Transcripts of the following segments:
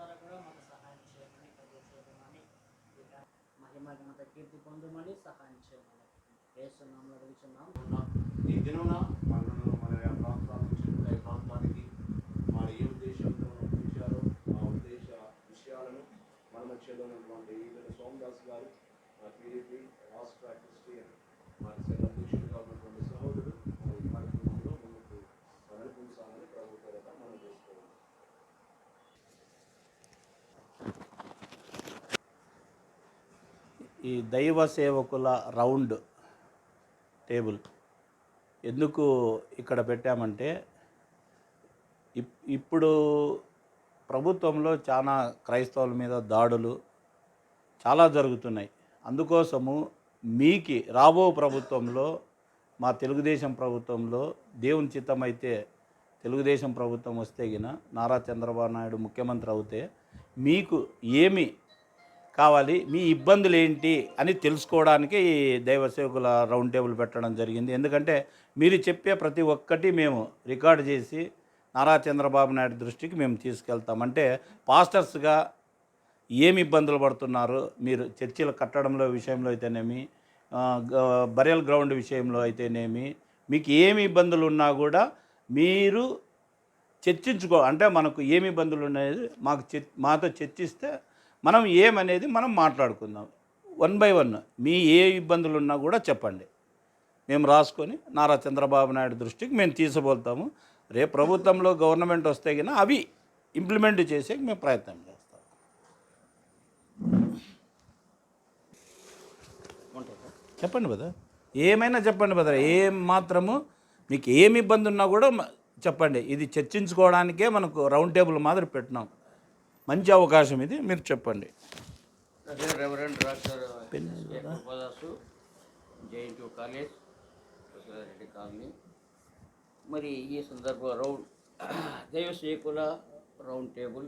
ద్వారా కూడా మాకు సహాయం చేయమని ప్రవేశపెట్టమని మహిమకి మత కీర్తి పొందమని సహాయం చేయమని వేస్తున్నాము అడుగుతున్నాం ఈ దినమున మనను మన ప్రాంతాల నుంచి ఈ ప్రాంతానికి మన ఏ ఉద్దేశంతో మనం ఆ ఉద్దేశ విషయాలను మన మధ్యలో ఉన్నటువంటి సోమదాస్ గారు టీడీపీ రాష్ట్ర క్రిస్టియన్ మన సంఘ అధ్యక్షుడిగా ఉన్నటువంటి సహోదరుడు మన ఈ కార్యక్రమంలో ముందుకు నడిపించాలని ప్రభు పేరట మనం చేసుకోవాలి ఈ దైవ సేవకుల రౌండ్ టేబుల్. ఎందుకు ఇక్కడ పెట్టామంటే ఇప్ ఇప్పుడు ప్రభుత్వంలో చాలా క్రైస్తవుల మీద దాడులు చాలా జరుగుతున్నాయి. అందుకోసము మీకి రాబో ప్రభుత్వంలో మా తెలుగుదేశం ప్రభుత్వంలో దేవుని చిత్తమైతే తెలుగుదేశం ప్రభుత్వం వస్తే గిన నారా చంద్రబాబు నాయుడు ముఖ్యమంత్రి అవుతే మీకు ఏమి కావాలి. మీ ఇబ్బందులు ఏంటి అని తెలుసుకోవడానికి ఈ దైవ సేవకుల రౌండ్ టేబుల్ పెట్టడం జరిగింది. ఎందుకంటే మీరు చెప్పే ప్రతి ఒక్కటి మేము రికార్డు చేసి నారా చంద్రబాబు నాయుడు దృష్టికి మేము తీసుకెళ్తాం. అంటే పాస్టర్స్గా ఏమి ఇబ్బందులు పడుతున్నారు? మీరు చర్చిల కట్టడంలో విషయంలో అయితేనేమి గ- బరియల్ గ్రౌండ్ విషయంలో అయితేనేమి మీకు ఏమి ఇబ్బందులు ఉన్నా కూడా మీరు చర్చించుకో అంటే మనకు ఏమి ఇబ్బందులు ఉన్నాయి మాకు చర్ మాతో చర్చిస్తే మనం ఏమనేది మనం మాట్లాడుకుందాం. వన్ బై వన్ మీ ఏ ఇబ్బందులు ఉన్నా కూడా చెప్పండి. మేము రాసుకొని నారా చంద్రబాబు నాయుడు దృష్టికి మేము తీసుకుపోతాము. రేపు ప్రభుత్వంలో గవర్నమెంట్ వస్తే గిన అవి ఇంప్లిమెంట్ చేసే మేము ప్రయత్నం చేస్తాం. చెప్పండి కదా ఏమైనా చెప్పండి బదర్ ఏం మాత్రము మీకు ఏమి ఇబ్బంది ఉన్నా కూడా చెప్పండి. ఇది చర్చించుకోవడానికే మనకు రౌండ్ టేబుల్ మాదిరి పెట్టినాం. మంచి అవకాశం ఇది మీరు చెప్పండి. అదే reverend doctor Krupadasu JNT college Reddy colony. మరి ఈ సందర్భ రౌండ్ దైవ సేకుల రౌండ్ టేబుల్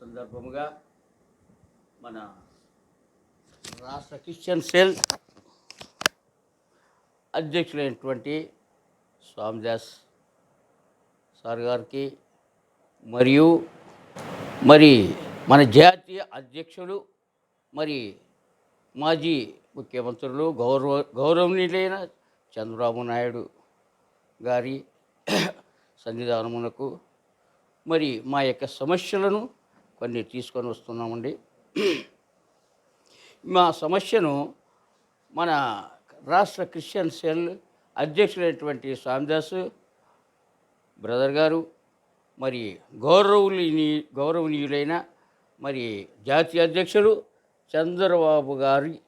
సందర్భముగా మన రాష్ట్ర క్రిస్టియన్ సెల్ అధ్యక్షులైనటువంటి స్వామిదాస్ సార్ గారికి మరియు మరి మన జాతీయ అధ్యక్షులు మరి మాజీ ముఖ్యమంత్రులు గౌరవ గౌరవనీయులైన చంద్రబాబు నాయుడు గారి సన్నిధానమునకు మరి మా యొక్క సమస్యలను కొన్ని తీసుకొని వస్తున్నామండి. మా సమస్యను మన రాష్ట్ర క్రిస్టియన్ సెల్ అధ్యక్షులైనటువంటి స్వామిదాసు బ్రదర్ గారు మరి గౌరవనీయ గౌరవనీయులైన మరి జాతీయ అధ్యక్షులు చంద్రబాబు గారి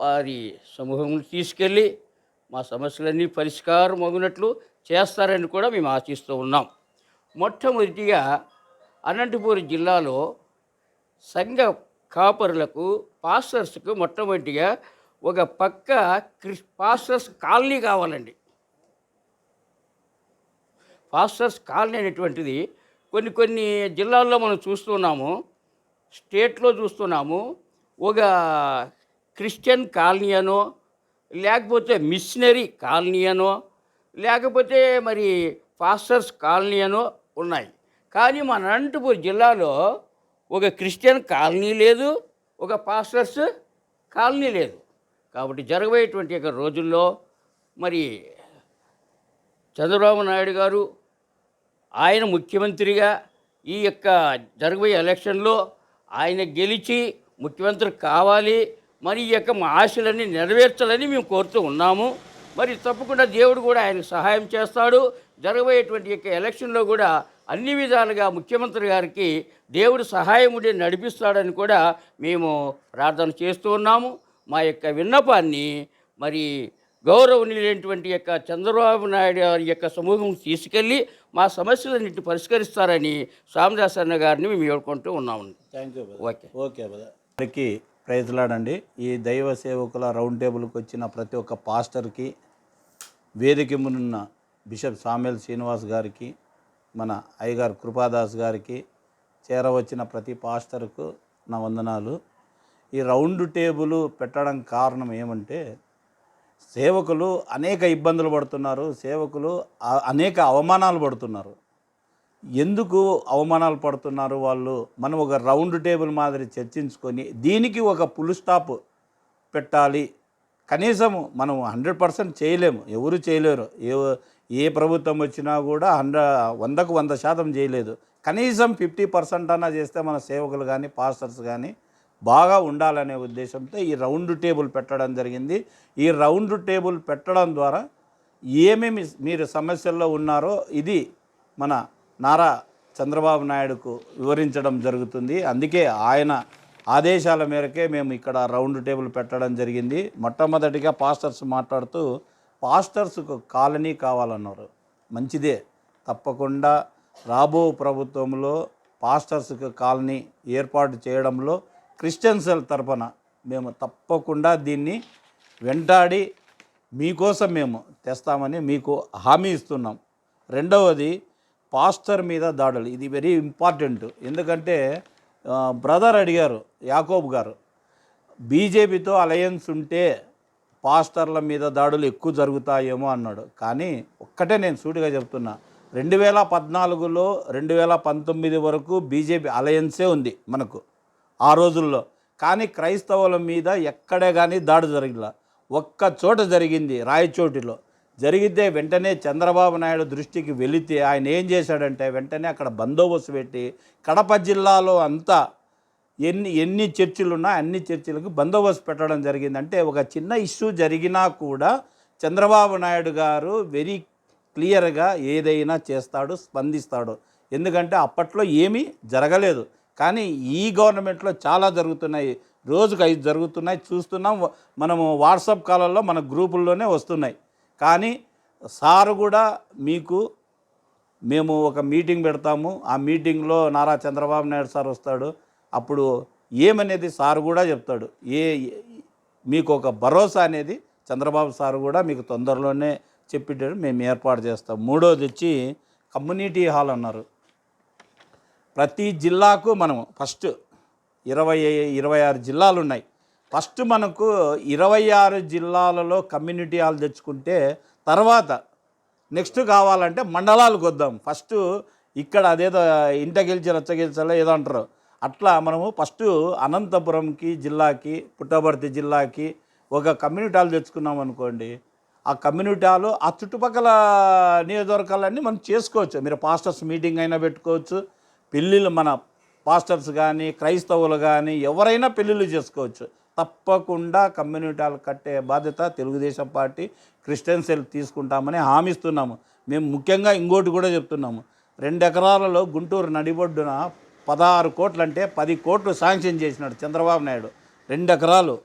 వారి సమూహం తీసుకెళ్ళి మా సమస్యలన్నీ పరిష్కారం అగినట్లు చేస్తారని కూడా మేము ఆశిస్తూ ఉన్నాం. మొట్టమొదటిగా అనంతపురం జిల్లాలో సంఘ కాపరులకు పాస్టర్స్కు మొట్టమొదటిగా ఒక పక్క క్రిస్ పాస్టర్స్ కాలనీ కావాలండి. పాస్టర్స్ కాలనీ అనేటువంటిది కొన్ని కొన్ని జిల్లాల్లో మనం చూస్తున్నాము స్టేట్లో చూస్తున్నాము ఒక క్రిస్టియన్ కాలనీ అనో లేకపోతే మిషనరీ కాలనీ అనో లేకపోతే మరి పాస్టర్స్ కాలనీ అనో ఉన్నాయి. కానీ మన అనంతపూర్ జిల్లాలో ఒక క్రిస్టియన్ కాలనీ లేదు ఒక పాస్టర్స్ కాలనీ లేదు. కాబట్టి జరగబోయేటువంటి యొక్క రోజుల్లో మరి చంద్రబాబు నాయుడు గారు ఆయన ముఖ్యమంత్రిగా ఈ యొక్క జరగబోయే ఎలక్షన్లో ఆయన గెలిచి ముఖ్యమంత్రి కావాలి. మరి ఈ యొక్క మా ఆశలన్నీ నెరవేర్చాలని మేము కోరుతూ ఉన్నాము. మరి తప్పకుండా దేవుడు కూడా ఆయనకు సహాయం చేస్తాడు. జరగబోయేటువంటి యొక్క ఎలక్షన్లో కూడా అన్ని విధాలుగా ముఖ్యమంత్రి గారికి దేవుడు సహాయం ఉండి నడిపిస్తాడని కూడా మేము ప్రార్థన చేస్తూ ఉన్నాము. మా యొక్క విన్నపాన్ని మరి గౌరవనీయులైనటువంటి యొక్క చంద్రబాబు నాయుడు గారి యొక్క సమూహం తీసుకెళ్ళి మా సమస్యలన్నింటి పరిష్కరిస్తారని స్వామిదాస్ అన్న గారిని మేము వేడుకుంటూ ఉన్నాము థ్యాంక్ యూ ఓకే. ఓకే అందరికీ ప్రైజ్లాడండి ఈ దైవ సేవకుల రౌండ్ టేబుల్కి వచ్చిన ప్రతి ఒక్క పాస్టర్కి వేదిక ముందున్న బిషప్ సామెల్ శ్రీనివాస్ గారికి మన అయ్యగారు కృపాదాస్ గారికి చేరవచ్చిన ప్రతి పాస్టర్కు నా వందనాలు. ఈ రౌండ్ టేబుల్ పెట్టడం కారణం ఏమంటే సేవకులు అనేక ఇబ్బందులు పడుతున్నారు సేవకులు అనేక అవమానాలు పడుతున్నారు. ఎందుకు అవమానాలు పడుతున్నారు వాళ్ళు? మనం ఒక రౌండ్ టేబుల్ మాదిరి చర్చించుకొని దీనికి ఒక పుల్ స్టాప్ పెట్టాలి. కనీసం మనం హండ్రెడ్ పర్సెంట్ చేయలేము. ఎవరు చేయలేరు. ఏ ఏ ప్రభుత్వం వచ్చినా కూడా హండ్రెడ్ వందకు వంద శాతం చేయలేదు. కనీసం ఫిఫ్టీ పర్సెంట్ అన్నా చేస్తే మన సేవకులు కానీ పాస్టర్స్ కానీ బాగా ఉండాలనే ఉద్దేశంతో ఈ రౌండ్ టేబుల్ పెట్టడం జరిగింది. ఈ రౌండ్ టేబుల్ పెట్టడం ద్వారా ఏమేమి మీరు సమస్యల్లో ఉన్నారో ఇది మన నారా చంద్రబాబు నాయుడుకు వివరించడం జరుగుతుంది. అందుకే ఆయన ఆదేశాల మేరకే మేము ఇక్కడ రౌండ్ టేబుల్ పెట్టడం జరిగింది. మొట్టమొదటిగా పాస్టర్స్ మాట్లాడుతూ పాస్టర్స్కు కాలనీ కావాలన్నారు. మంచిదే. తప్పకుండా రాబో ప్రభుత్వంలో పాస్టర్స్కు కాలనీ ఏర్పాటు చేయడంలో క్రిస్టియన్స్ తరపున మేము తప్పకుండా దీన్ని వెంటాడి మీకోసం మేము తెస్తామని మీకు హామీ ఇస్తున్నాం. రెండవది పాస్టర్ మీద దాడులు. ఇది వెరీ ఇంపార్టెంట్. ఎందుకంటే బ్రదర్ అడిగారు యాకోబ్ గారు బీజేపీతో అలయన్స్ ఉంటే పాస్టర్ల మీద దాడులు ఎక్కువ జరుగుతాయేమో అన్నాడు. కానీ ఒక్కటే నేను సూటిగా చెప్తున్నా. రెండు వేల పద్నాలుగులో రెండు వేల పంతొమ్మిది వరకు బీజేపీ అలయన్సే ఉంది మనకు. ఆ రోజుల్లో. కానీ క్రైస్తవుల మీద ఎక్కడే కానీ దాడి జరగల. ఒక్క చోట జరిగింది రాయచోటిలో. జరిగితే వెంటనే చంద్రబాబు నాయుడు దృష్టికి వెళితే ఆయన ఏం చేశాడంటే వెంటనే అక్కడ బందోబస్తు పెట్టి కడప జిల్లాలో అంతా ఎన్ని ఎన్ని చర్చిలు ఉన్నా అన్ని చర్చిలకు బందోబస్తు పెట్టడం జరిగింది అంటే ఒక చిన్న ఇష్యూ జరిగినా కూడా చంద్రబాబు నాయుడు గారు వెరీ క్లియర్గా ఏదైనా చేస్తాడు స్పందిస్తాడు. ఎందుకంటే అప్పట్లో ఏమీ జరగలేదు. కానీ ఈ గవర్నమెంట్లో చాలా జరుగుతున్నాయి. రోజుకు ఐదు జరుగుతున్నాయి. చూస్తున్నాం మనము వాట్సాప్ కాలంలో మన గ్రూపుల్లోనే వస్తున్నాయి. కానీ సారు కూడా మీకు మేము ఒక మీటింగ్ పెడతాము. ఆ మీటింగ్లో నారా చంద్రబాబు నాయుడు సార్ వస్తాడు. అప్పుడు ఏమనేది సార్ కూడా చెప్తాడు. ఏ మీకు ఒక భరోసా అనేది చంద్రబాబు సార్ కూడా మీకు తొందరలోనే చెప్పేటట్టు మేము ఏర్పాటు చేస్తాం. మూడోది వచ్చి కమ్యూనిటీ హాల్ అన్నారు. ప్రతి జిల్లాకు మనం ఫస్ట్ ఇరవై ఇరవై ఆరు జిల్లాలు ఉన్నాయి ఫస్ట్ మనకు ఇరవై ఆరు జిల్లాలలో కమ్యూనిటీ హాల్ తెచ్చుకుంటే తర్వాత నెక్స్ట్ కావాలంటే మండలాలకు వద్దాం ఫస్ట్ ఇక్కడ అదేదో ఇంట గెలిచి రచ్చ గెలిచాలో ఏదో అంటారు. అట్లా మనము ఫస్ట్ అనంతపురంకి జిల్లాకి పుట్టపర్తి జిల్లాకి ఒక కమ్యూనిటీ హాల్ తెచ్చుకున్నాం అనుకోండి. ఆ కమ్యూనిటీ హాల్ ఆ చుట్టుపక్కల నియోజకవర్గాలన్నీ మనం చేసుకోవచ్చు. మీరు పాస్టర్స్ మీటింగ్ అయినా పెట్టుకోవచ్చు. పెళ్ళిళ్ళు మన పాస్టర్స్ కానీ క్రైస్తవులు కానీ ఎవరైనా పెళ్ళిళ్ళు చేసుకోవచ్చు. తప్పకుండా కమ్యూనిటీలు కట్టే బాధ్యత తెలుగుదేశం పార్టీ క్రిస్టియన్సిల్ తీసుకుంటామని హామీస్తున్నాము. మేము ముఖ్యంగా ఇంకోటి కూడా చెప్తున్నాము. రెండు ఎకరాలలో గుంటూరు నడిబొడ్డున పదహారు కోట్లు అంటే పది కోట్లు శాంక్షన్ చేసినాడు చంద్రబాబు నాయుడు. రెండు ఎకరాలు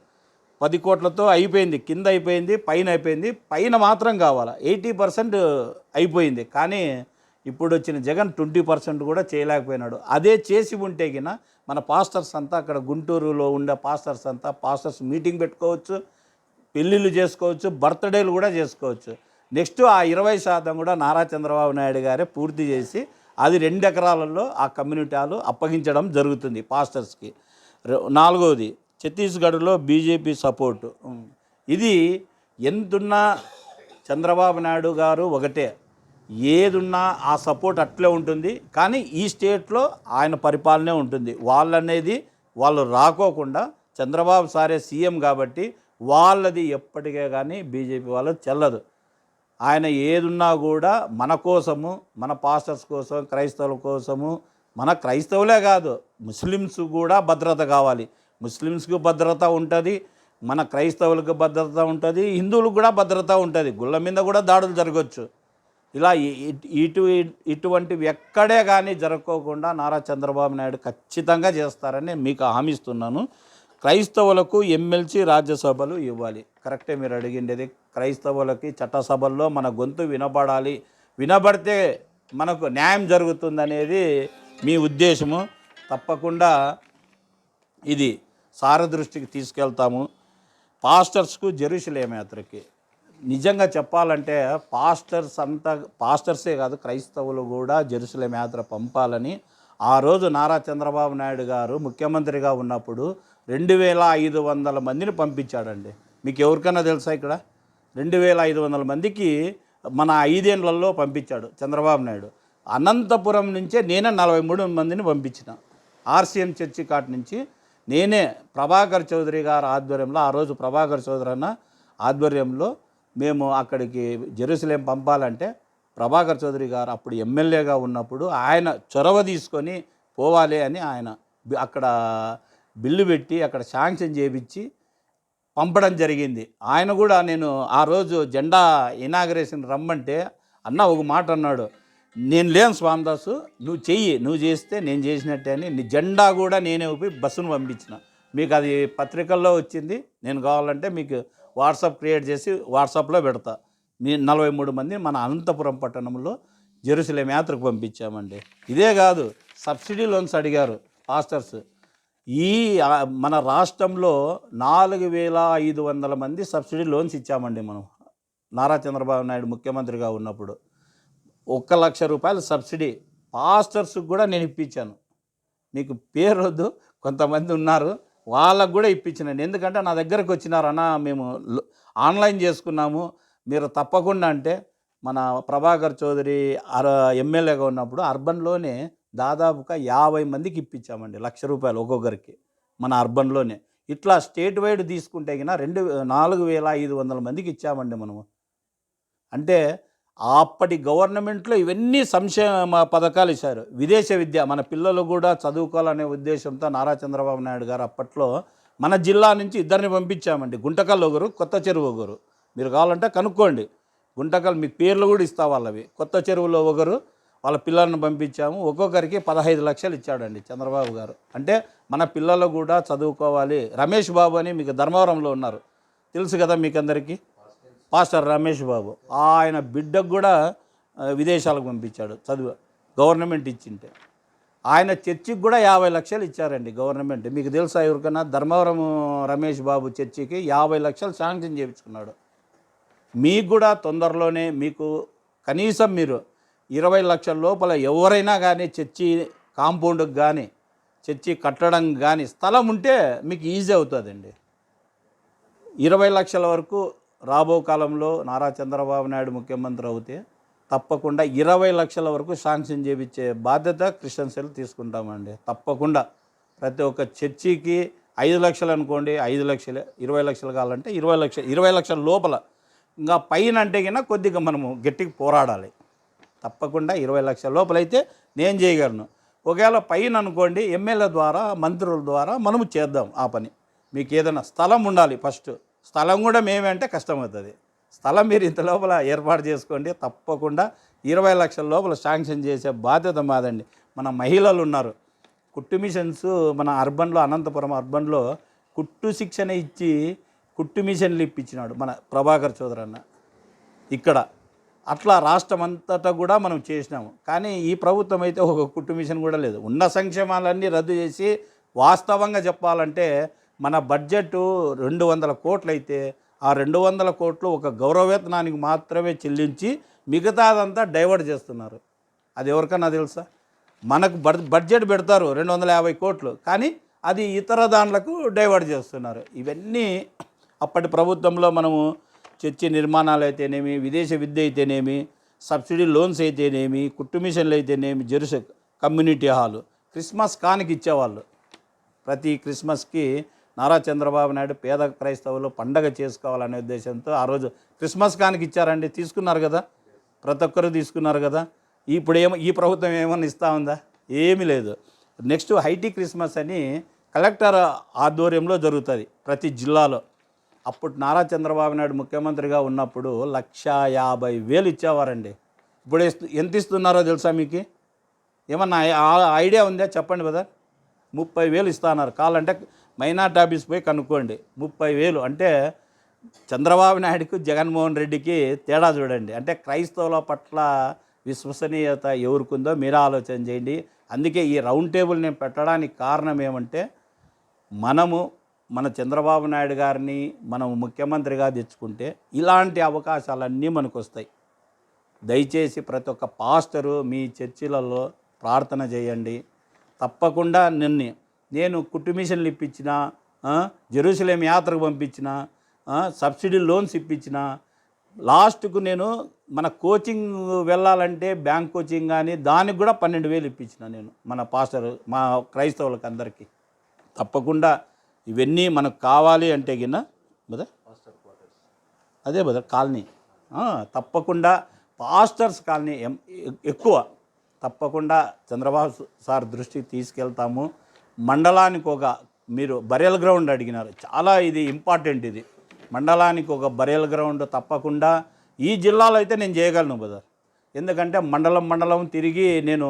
పది కోట్లతో అయిపోయింది. కింద అయిపోయింది పైన అయిపోయింది. పైన మాత్రం కావాలా. ఎయిటీ పర్సెంట్ అయిపోయింది. కానీ ఇప్పుడు వచ్చిన జగన్ ట్వంటీ పర్సెంట్ కూడా చేయలేకపోయినాడు. అదే చేసి ఉంటే గిన మన పాస్టర్స్ అంతా అక్కడ గుంటూరులో ఉండే పాస్టర్స్ అంతా పాస్టర్స్ మీటింగ్ పెట్టుకోవచ్చు పెళ్ళిళ్ళు చేసుకోవచ్చు బర్త్డేలు కూడా చేసుకోవచ్చు. నెక్స్ట్ ఆ ఇరవై శాతం కూడా నారా చంద్రబాబు నాయుడు గారే పూర్తి చేసి అది రెండు ఎకరాలలో ఆ కమ్యూనిటీలు అప్పగించడం జరుగుతుంది పాస్టర్స్కి. నాలుగవది ఛత్తీస్గఢ్లో బీజేపీ సపోర్టు. ఇది ఎంతున్నా చంద్రబాబు నాయుడు గారు ఒకటే. ఏదున్నా ఆ సపోర్ట్ అట్లే ఉంటుంది. కానీ ఈ స్టేట్లో ఆయన పరిపాలనే ఉంటుంది. వాళ్ళనేది వాళ్ళు రాకోకుండా చంద్రబాబు సారే సీఎం కాబట్టి వాళ్ళది ఎప్పటికే కానీ బీజేపీ వాళ్ళది చెల్లదు. ఆయన ఏదున్నా కూడా మన కోసము మన పాస్టర్స్ కోసం క్రైస్తవుల కోసము మన క్రైస్తవులే కాదు ముస్లిమ్స్ కూడా భద్రత కావాలి. ముస్లిమ్స్కి భద్రత ఉంటుంది మన క్రైస్తవులకు భద్రత ఉంటుంది హిందువులకు కూడా భద్రత ఉంటుంది. గుళ్ళ మీద కూడా దాడులు జరగవచ్చు ఇలా ఇ- ఇటు ఇటువంటివి ఎక్కడే కానీ జరగకోకుండా నారా చంద్రబాబు నాయుడు ఖచ్చితంగా చేస్తారని మీకు హామీస్తున్నాను. క్రైస్తవులకు ఎమ్మెల్సీ రాజ్యసభలు ఇవ్వాలి. కరెక్టే మీరు అడిగిండేది. క్రైస్తవులకి చట్టసభల్లో మన గొంతు వినబడాలి. వినబడితే మనకు న్యాయం జరుగుతుందనేది మీ ఉద్దేశము. తప్పకుండా ఇది సారదృష్టికి తీసుకెళ్తాము. పాస్టర్స్కు జెరూసలేం యాత్రకి. నిజంగా చెప్పాలంటే పాస్టర్స్ అంతా పాస్టర్సే కాదు క్రైస్తవులు కూడా జెరూసలేం యాత్ర పంపాలని ఆ రోజు నారా చంద్రబాబు నాయుడు గారు ముఖ్యమంత్రిగా ఉన్నప్పుడు రెండు వేల ఐదు వందల మందిని పంపించాడండి. మీకు ఎవరికైనా తెలుసా ఇక్కడ? రెండు వేల ఐదు వందల మందికి మన ఐదేళ్ళలో పంపించాడు చంద్రబాబు నాయుడు. అనంతపురం నుంచే నేనే నలభై మూడు మందిని పంపించిన. ఆర్సీఎం చర్చి కాట్ నుంచి నేనే ప్రభాకర్ చౌదరి గారి ఆధ్వర్యంలో ఆ రోజు ప్రభాకర్ చౌదరి అన్న ఆధ్వర్యంలో మేము అక్కడికి జెరూసలేం పంపాలంటే ప్రభాకర్ చౌదరి గారు అప్పుడు ఎమ్మెల్యేగా ఉన్నప్పుడు ఆయన చొరవ తీసుకొని పోవాలి అని ఆయన అక్కడ బిల్లు పెట్టి అక్కడ శాంక్షన్ చేయించి పంపడం జరిగింది. ఆయన కూడా నేను ఆ రోజు జెండా ఇనాగరేషన్ రమ్మంటే అన్న ఒక మాట అన్నాడు నేను లేను స్వామిదాసు నువ్వు చెయ్యి నువ్వు చేస్తే నేను చేసినట్టే అని. నీ జెండా కూడా నేనే ఊపి బస్సును పంపించిన. మీకు అది పత్రికల్లో వచ్చింది నేను కావాలంటే మీకు వాట్సాప్ క్రియేట్ చేసి వాట్సాప్లో పెడతా. మీ నలభై మూడు మంది మన అనంతపురం పట్టణంలో జెరూసలేం యాత్రకు పంపించామండి. ఇదే కాదు సబ్సిడీ లోన్స్ అడిగారు పాస్టర్స్. ఈ మన రాష్ట్రంలో నాలుగు వేల ఐదు వందల మంది సబ్సిడీ లోన్స్ ఇచ్చామండి మనం. నారా చంద్రబాబు నాయుడు ముఖ్యమంత్రిగా ఉన్నప్పుడు. ఒక్క లక్ష రూపాయలు సబ్సిడీ పాస్టర్స్కి కూడా నేను ఇప్పించాను. మీకు పేరు వద్దు కొంతమంది ఉన్నారు. వాళ్ళకు కూడా ఇప్పించినాను ఎందుకంటే నా దగ్గరకు వచ్చినారన్న మేము ఆన్లైన్ చేసుకున్నాము. మీరు తప్పకుండా అంటే మన ప్రభాకర్ చౌదరి అర ఎమ్మెల్యేగా ఉన్నప్పుడు అర్బన్లోనే దాదాపుగా యాభై మందికి ఇప్పించామండి లక్ష రూపాయలు ఒక్కొక్కరికి మన అర్బన్లోనే. ఇట్లా స్టేట్ వైడ్ తీసుకుంటే గిన రెండు నాలుగు వేల ఐదు వందల మందికి ఇచ్చామండి మనము. అంటే అప్పటి గవర్నమెంట్లో ఇవన్నీ సంక్షేమ పథకాలు ఇచ్చారు. విదేశ విద్య మన పిల్లలు కూడా చదువుకోవాలనే ఉద్దేశంతో నారా చంద్రబాబు నాయుడు గారు అప్పట్లో మన జిల్లా నుంచి ఇద్దరిని పంపించామండి. గుంటకల్ ఒకరు కొత్త చెరువు ఒకరు. మీరు కావాలంటే కనుక్కోండి. గుంటకల్ మీ పేర్లు కూడా ఇస్తా వాళ్ళవి. కొత్త చెరువులో ఒకరు వాళ్ళ పిల్లలను పంపించాము. ఒక్కొక్కరికి పదహైదు లక్షలు ఇచ్చాడండి చంద్రబాబు గారు. అంటే మన పిల్లలు కూడా చదువుకోవాలి. రమేష్ బాబు అని మీకు ధర్మవరంలో ఉన్నారు. తెలుసు కదా మీకందరికీ? Master pastor Ramesh Babu. ఆయన బిడ్డకు కూడా విదేశాలకు పంపించాడు. చదువు గవర్నమెంట్ ఇచ్చింటే. ఆయన చర్చికి కూడా యాభై లక్షలు ఇచ్చారండి గవర్నమెంట్. మీకు తెలుసా ఎవరికన్నా? ధర్మవరం రమేష్ బాబు చర్చికి యాభై లక్షలు శాంక్షన్ చేయించుకున్నాడు. మీకు కూడా తొందరలోనే మీకు కనీసం మీరు ఇరవై లక్షల లోపల ఎవరైనా కానీ చర్చి కాంపౌండ్కి కానీ చర్చి కట్టడం కానీ స్థలం ఉంటే మీకు ఈజీ అవుతుందండి. ఇరవై లక్షల వరకు రాబో కాలంలో నారా చంద్రబాబు నాయుడు ముఖ్యమంత్రి అవుతే తప్పకుండా ఇరవై లక్షల వరకు శాంక్షన్ చేపించే బాధ్యత క్రిస్టియన్ సెల్ తీసుకుంటామండి. తప్పకుండా. ప్రతి ఒక్క చర్చికి ఐదు లక్షలు అనుకోండి ఐదు లక్షలే ఇరవై లక్షలు కావాలంటే ఇరవై లక్షలు ఇరవై లక్షల లోపల. ఇంకా పైన అంటే కన్నా కొద్దిగా మనము గట్టిగా పోరాడాలి. తప్పకుండా ఇరవై లక్షల లోపలైతే నేను చేయగలను. ఒకవేళ పైన అనుకోండి ఎమ్మెల్యే ద్వారా మంత్రుల ద్వారా మనము చేద్దాం ఆ పని. మీకు ఏదైనా స్థలం ఉండాలి ఫస్ట్. స్థలం కూడా మేమంటే అంటే కష్టమవుతుంది. స్థలం మీరు ఇంత లోపల ఏర్పాటు చేసుకోండి తప్పకుండా ఇరవై లక్షల లోపల శాంక్షన్ చేసే బాధ్యత మాదండి. మన మహిళలు ఉన్నారు. కుట్టు మిషన్స్ మన అర్బన్లో అనంతపురం అర్బన్లో కుట్టు శిక్షణ ఇచ్చి కుట్టు మిషన్లు ఇప్పించినాడు మన ప్రభాకర్ చౌదరన్న ఇక్కడ అట్లా రాష్ట్రం అంతటా కూడా మనం చేసినాము. కానీ ఈ ప్రభుత్వం అయితే ఒక కుట్టు మిషన్ కూడా లేదు. ఉన్న సంక్షేమాలన్నీ రద్దు చేసి వాస్తవంగా చెప్పాలంటే మన బడ్జెట్ రెండు వందల కోట్లు అయితే ఆ రెండు వందల కోట్లు ఒక గౌరవవేతనానికి మాత్రమే చెల్లించి మిగతాదంతా డైవర్ట్ చేస్తున్నారు. అది ఎవరికన్నా తెలుసా? మనకు బడ్ బడ్జెట్ పెడతారు రెండు వందల యాభై కోట్లు కానీ అది ఇతర దాంట్లకు డైవర్ట్ చేస్తున్నారు. ఇవన్నీ అప్పటి ప్రభుత్వంలో మనము చర్చి నిర్మాణాలు అయితేనేమి విదేశ విద్య అయితేనేమి సబ్సిడీ లోన్స్ అయితేనేమి కుట్టు మిషన్లు అయితేనేమి జెరుస కమ్యూనిటీ హాలు క్రిస్మస్ కానికి ఇచ్చేవాళ్ళు. ప్రతి క్రిస్మస్కి నారా చంద్రబాబు నాయుడు పేద క్రైస్తవులు పండగ చేసుకోవాలనే ఉద్దేశంతో ఆ రోజు క్రిస్మస్ కానికి ఇచ్చారండి. తీసుకున్నారు కదా. ప్రతి ఒక్కరు తీసుకున్నారు కదా. ఇప్పుడు ఏమో ఈ ప్రభుత్వం ఏమన్నా ఇస్తా ఉందా? ఏమీ లేదు. నెక్స్ట్ హైటీ క్రిస్మస్ అని కలెక్టర్ ఆధ్వర్యంలో జరుగుతుంది ప్రతి జిల్లాలో. అప్పుడు నారా చంద్రబాబు నాయుడు ముఖ్యమంత్రిగా ఉన్నప్పుడు లక్ష యాభై వేలు ఇచ్చేవారండి. ఇప్పుడు ఎంత ఇస్తున్నారో తెలుసా మీకు? ఏమన్నా ఐడియా ఉందా? చెప్పండి కదా ముప్పై వేలు ఇస్తా అన్నారు. కావాలంటే మైనార్టీ ఆఫీస్ పోయి కనుక్కోండి. ముప్పై వేలు. అంటే చంద్రబాబు నాయుడుకు జగన్మోహన్ రెడ్డికి తేడా చూడండి. అంటే క్రైస్తవుల పట్ల విశ్వసనీయత ఎవరికుందో మీరు ఆలోచన చేయండి. అందుకే ఈ రౌండ్ టేబుల్ నేను పెట్టడానికి కారణం ఏమంటే మనము మన చంద్రబాబు నాయుడు గారిని మనం ముఖ్యమంత్రిగా తెచ్చుకుంటే ఇలాంటి అవకాశాలన్నీ మనకు వస్తాయి దయచేసి ప్రతి ఒక్క పాస్టరు మీ చర్చిలలో ప్రార్థన చేయండి. తప్పకుండా నిన్ను నేను కుట్టు మిషన్లు ఇప్పించిన జెరూసలేం యాత్రకు పంపించిన సబ్సిడీ లోన్స్ ఇప్పించిన లాస్ట్కు నేను మన కోచింగ్ వెళ్ళాలంటే బ్యాంక్ కోచింగ్ కానీ దానికి కూడా పన్నెండు వేలు ఇప్పించిన నేను మన పాస్టర్ మా క్రైస్తవులకు అందరికీ. తప్పకుండా ఇవన్నీ మనకు కావాలి అంటే గిన్న బదా అదే బదా కాలనీ. తప్పకుండా పాస్టర్స్ కాలనీ ఎం- ఎక్కువ. తప్పకుండా చంద్రబాబు సార్ దృష్టికి తీసుకెళ్తాము. మండలానికి ఒక మీరు బరియల్ గ్రౌండ్ అడిగినారు. చాలా ఇది ఇంపార్టెంట్ ఇది. మండలానికి ఒక బరియల్ గ్రౌండ్ తప్పకుండా ఈ జిల్లాలో అయితే నేను చేయగలను బదర్ ఎందుకంటే మండలం మండలం తిరిగి నేను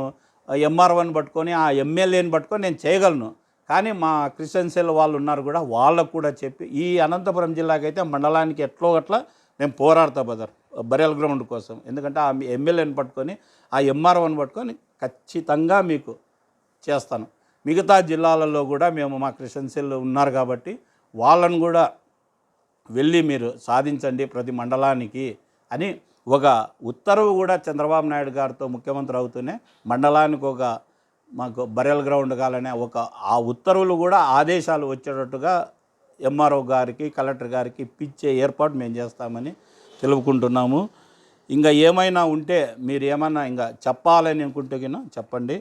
ఎంఆర్ఓని పట్టుకొని ఆ ఎమ్మెల్యేని పట్టుకొని నేను చేయగలను. కానీ మా క్రిస్టియన్ సెల్ వాళ్ళు ఉన్నారు కూడా వాళ్ళకు కూడా చెప్పి ఈ అనంతపురం జిల్లాకైతే మండలానికి ఎట్లో అట్లా నేను పోరాడతా బదర్ బరియల్ గ్రౌండ్ కోసం. ఎందుకంటే ఆ ఎమ్మెల్యేని పట్టుకొని ఆ ఎంఆర్ఓని పట్టుకొని ఖచ్చితంగా మీకు చేస్తాను. మిగతా జిల్లాలలో కూడా మేము మా క్రిస్టియన్సీలు ఉన్నారు కాబట్టి వాళ్ళను కూడా వెళ్ళి మీరు సాధించండి ప్రతి మండలానికి అని ఒక ఉత్తర్వు కూడా చంద్రబాబు నాయుడు గారితో ముఖ్యమంత్రి అవుతూనే మండలానికి ఒక మాకు బరెల్ గ్రౌండ్ కావాలనే ఒక ఆ ఉత్తర్వులు కూడా ఆదేశాలు వచ్చేటట్టుగా ఎంఆర్ఓ గారికి కలెక్టర్ గారికి పిచ్చే ఏర్పాటు మేము చేస్తామని తెలుపుకుంటున్నాము. ఇంకా ఏమైనా ఉంటే మీరు ఏమన్నా ఇంకా చెప్పాలని అనుకుంటే చెప్పండి.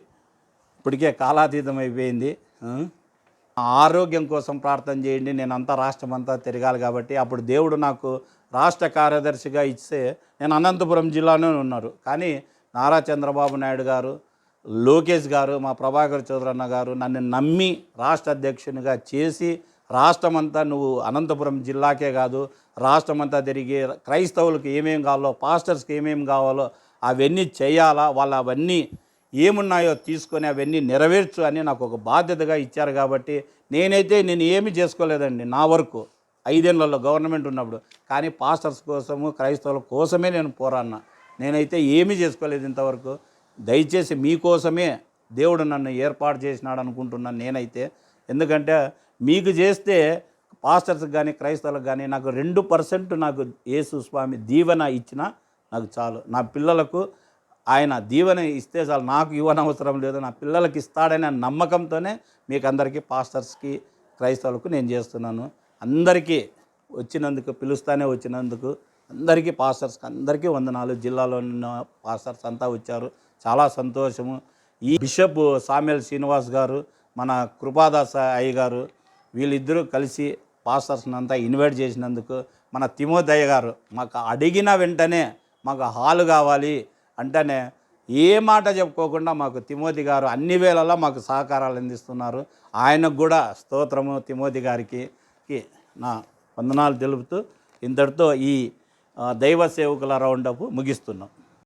ఇప్పటికే కాలాతీతం అయిపోయింది ఆరోగ్యం కోసం ప్రార్థన చేయండి. నేను అంతా రాష్ట్రం అంతా తిరగాలి కాబట్టి అప్పుడు దేవుడు నాకు రాష్ట్ర కార్యదర్శిగా ఇస్తే నేను అనంతపురం జిల్లాలోనే ఉన్నారు. కానీ నారా చంద్రబాబు నాయుడు గారు లోకేష్ గారు మా ప్రభాకర్ చౌదరన్న గారు నన్ను నమ్మి రాష్ట్ర అధ్యక్షునిగా చేసి రాష్ట్రమంతా నువ్వు అనంతపురం జిల్లాకే కాదు రాష్ట్రమంతా తిరిగి క్రైస్తవులకు ఏమేమి కావాలో పాస్టర్స్కి ఏమేమి కావాలో అవన్నీ చేయాలా వాళ్ళు అవన్నీ ఏమున్నాయో తీసుకొని అవన్నీ నెరవేర్చు అని నాకు ఒక బాధ్యతగా ఇచ్చారు కాబట్టి నేనైతే నేను ఏమి చేసుకోలేదండి నా వరకు. ఐదేళ్ళలో గవర్నమెంట్ ఉన్నప్పుడు. కానీ పాస్టర్స్ కోసము క్రైస్తవుల కోసమే నేను పోరాన్న నేనైతే ఏమీ చేసుకోలేదు ఇంతవరకు. దయచేసి మీకోసమే దేవుడు నన్ను ఏర్పాటు చేసినాడు అనుకుంటున్నాను నేనైతే. ఎందుకంటే మీకు చేస్తే పాస్టర్స్కి కానీ క్రైస్తవులకు కానీ నాకు రెండు పర్సెంట్ నాకు యేసు స్వామి దీవెన ఇచ్చిన నాకు చాలు. నా పిల్లలకు ఆయన దీవెన ఇస్తే చాలు నాకు ఇవ్వని అవసరం లేదు నా పిల్లలకి ఇస్తాడనే నమ్మకంతోనే మీకు అందరికీ పాస్టర్స్కి క్రైస్తవులకు నేను చేస్తున్నాను. అందరికీ వచ్చినందుకు పిలుస్తానే వచ్చినందుకు అందరికీ పాస్టర్స్కి అందరికీ వందనాలు. జిల్లాలో ఉన్న పాస్టర్స్ అంతా వచ్చారు. చాలా సంతోషము. ఈ బిషప్ సామ్యుల్ శ్రీనివాస్ గారు మన కృపాదాస అయ్య గారు వీళ్ళిద్దరూ కలిసి పాస్టర్స్ని అంతా ఇన్వైట్ చేసినందుకు మన తిమోదయ్య గారు మాకు అడిగిన వెంటనే మాకు హాలు కావాలి. అంటేనే ఏ మాట చెప్పుకోకుండా మాకు తిమోతి గారు అన్ని వేళలా మాకు సహకారాలు అందిస్తున్నారు. ఆయనకు కూడా స్తోత్రము తిమోతి గారికి. నా వందనాలు తెలుపుతూ ఇంతటితో ఈ దైవ సేవకుల రౌండప్ ముగిస్తున్నాం.